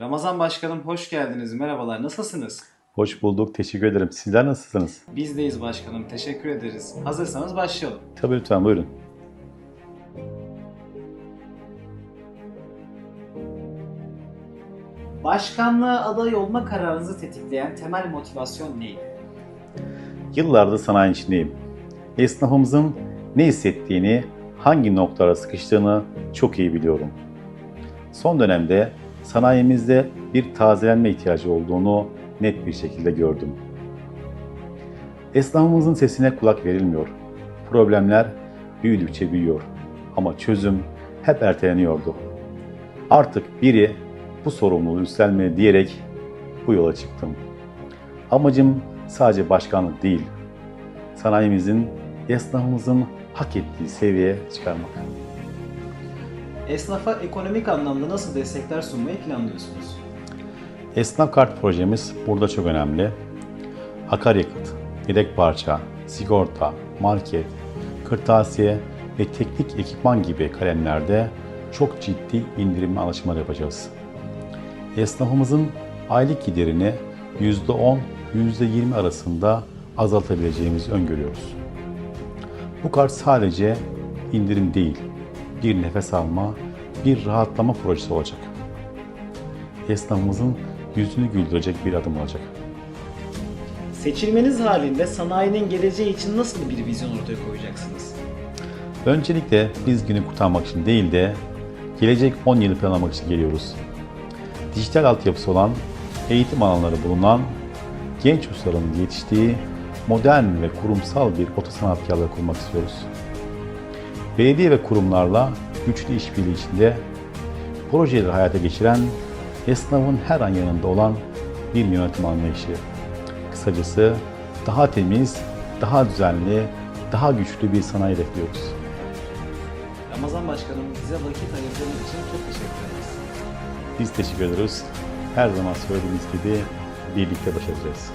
Ramazan Başkanım hoş geldiniz. Merhabalar. Nasılsınız? Hoş bulduk. Teşekkür ederim. Sizler nasılsınız? Bizdeyiz başkanım. Teşekkür ederiz. Hazırsanız başlayalım. Tabii lütfen buyurun. Başkanlığa aday olma kararınızı tetikleyen temel motivasyon neydi? Yıllardır sanayi içindeyim. Esnafımızın ne hissettiğini, hangi noktalara sıkıştığını çok iyi biliyorum. Son dönemde sanayimizde bir tazelenme ihtiyacı olduğunu net bir şekilde gördüm. Esnafımızın sesine kulak verilmiyor. Problemler büyüdükçe büyüyor ama çözüm hep erteleniyordu. Artık biri bu sorumluluğu üstlenmeli diyerek bu yola çıktım. Amacım sadece başkanlık değil, sanayimizin, esnafımızın hak ettiği seviyeye çıkarmak. Esnafa ekonomik anlamda nasıl destekler sunmayı planlıyorsunuz? Esnaf kart projemiz burada çok önemli. Akaryakıt, yedek parça, sigorta, market, kırtasiye ve teknik ekipman gibi kalemlerde çok ciddi indirim alışmaları yapacağız. Esnafımızın aylık giderini %10, %20 arasında azaltabileceğimizi öngörüyoruz. Bu kart sadece indirim değil, bir nefes alma, bir rahatlama projesi olacak. Esnafımızın yüzünü güldürecek bir adım olacak. Seçilmeniz halinde sanayinin geleceği için nasıl bir vizyon ortaya koyacaksınız? Öncelikle biz günü kurtarmak için değil de gelecek 10 yılı planlamak için geliyoruz. Dijital altyapısı olan, eğitim alanları bulunan, genç ustaların yetiştiği modern ve kurumsal bir otosanatkarlığı kurmak istiyoruz. Belediye ve kurumlarla güçlü işbirliği içinde projeleri hayata geçiren, esnafın her an yanında olan bir yönetim anlayışı. Kısacası daha temiz, daha düzenli, daha güçlü bir sanayi bekliyoruz. Ramazan Başkanım bize vakit ayırdığınız için çok teşekkür ederiz. Biz teşekkür ederiz. Her zaman söylediğimiz gibi birlikte başaracağız.